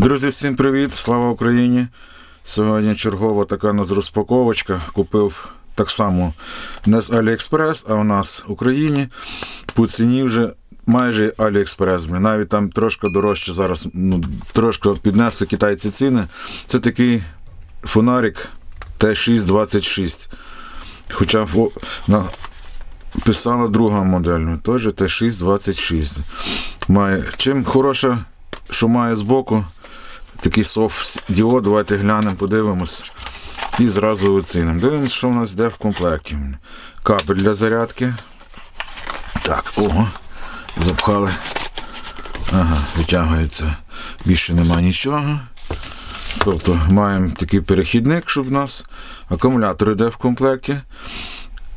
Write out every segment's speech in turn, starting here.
Друзі, всім привіт! Слава Україні! Сьогодні чергова така у нас розпаковочка. Купив так само не з Аліекспрес, а у нас в Україні. По ціні вже майже Аліекспрес. Навіть там трошки дорожче зараз, ну, трошки піднесли китайці ціни. Це такий фонарик Т626. Хоча на, писала друга модель, ну, теж Т626. Має. Чим хороша, що має збоку такий софт діод, давайте глянемо, подивимось. І зразу оцінимо. Дивимось, що в нас йде в комплекті. Кабель для зарядки. Так, ого. Запхали. Ага, витягується. Більше нема нічого. Тобто маємо такий перехідник, щоб в нас акумулятор йде в комплекті.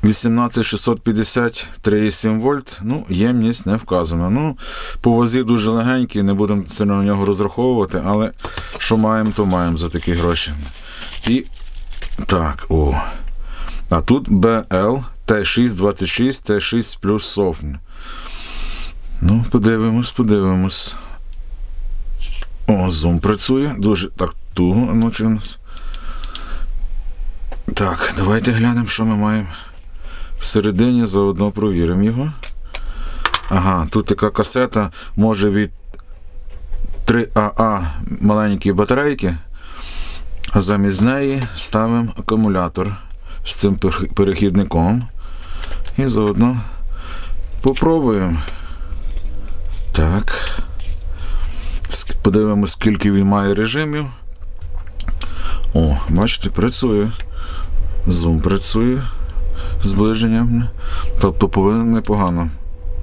18650 3,7 вольт. Ну, ємність не вказана. Ну, по вазі дуже легенький, не будемо сильно на нього розраховувати, але що маємо, то маємо за такі гроші. І так, о. А тут BL T626, T6 плюс софт. Ну, подивимось, подивимось. О, зум працює. Дуже так туго, чи у нас. Так, давайте глянемо, що ми маємо всередині, заодно провіримо його. Ага, тут така касета може від 3АА маленькі батарейки, а замість неї ставимо акумулятор з цим перехідником. І заодно попробуємо. Так. Подивимось, скільки він має режимів. О, бачите, працює. Зум працює зближенням. Тобто повинен непогано.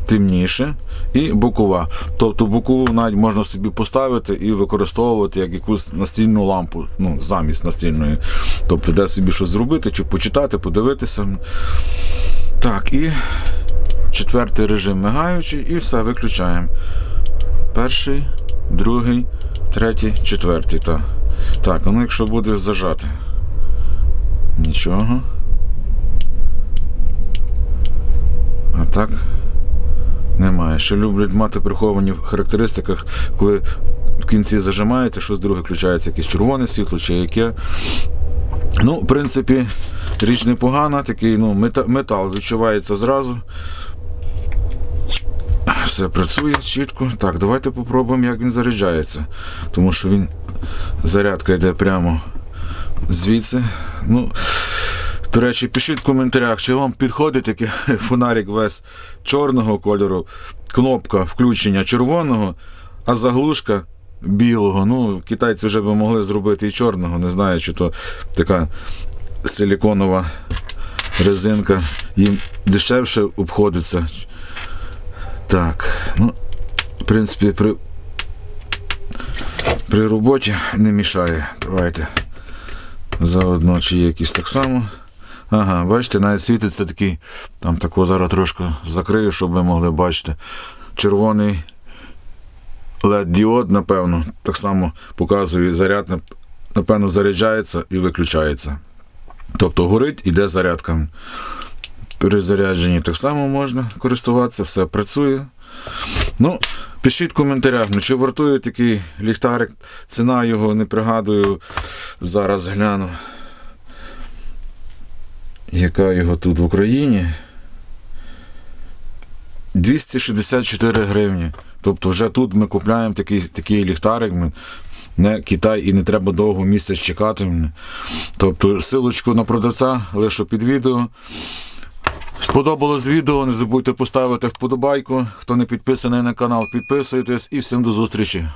Темніше і бокова. Тобто бокову навіть можна собі поставити і використовувати як якусь настільну лампу, ну, замість настільної. Тобто, де собі щось зробити, чи почитати, подивитися. Так, і четвертий режим мигаючий, і все, виключаємо. Перший, другий, третій, четвертий. Так, так ну якщо буде зажати. Нічого. Так немає. Ще люблять мати приховані в характеристиках, коли в кінці зажимаєте, щось друге включається, якесь червоне світло чи яке. Ну, в принципі, річ непогана, такий ну, метал відчувається зразу. Все працює чітко. Так, давайте попробуємо, як він заряджається. Тому що він зарядка йде прямо звідси. Ну, до речі, пишіть в коментарях, чи вам підходить такий фонарик весь чорного кольору, кнопка включення червоного, а заглушка білого. Ну, китайці вже би могли зробити і чорного, не знаю, чи то така силіконова резинка їм дешевше обходиться. Так, ну, в принципі, при, при роботі не мішає. Давайте. Заодно чи є якісь так само. Ага, бачите, навіть світиться такий, там такого зараз трошки закрию, щоб ви могли бачити. Червоний LED-діод, напевно, так само показує заряд, напевно, заряджається і виключається. Тобто горить, іде зарядка. При зарядженні так само можна користуватися, все працює. Ну, пишіть в коментарях, ну, чи вартує такий ліхтарик, ціна його не пригадую. Зараз гляну. Яка його тут в Україні? 264 гривні. Тобто вже тут ми купляємо такий, такий ліхтарик. Ми, не Китай і не треба довго місяць чекати. Тобто, силочку на продавця лишу під відео. Сподобалось відео, не забудьте поставити вподобайку. Хто не підписаний на канал, підписуйтесь і всім до зустрічі.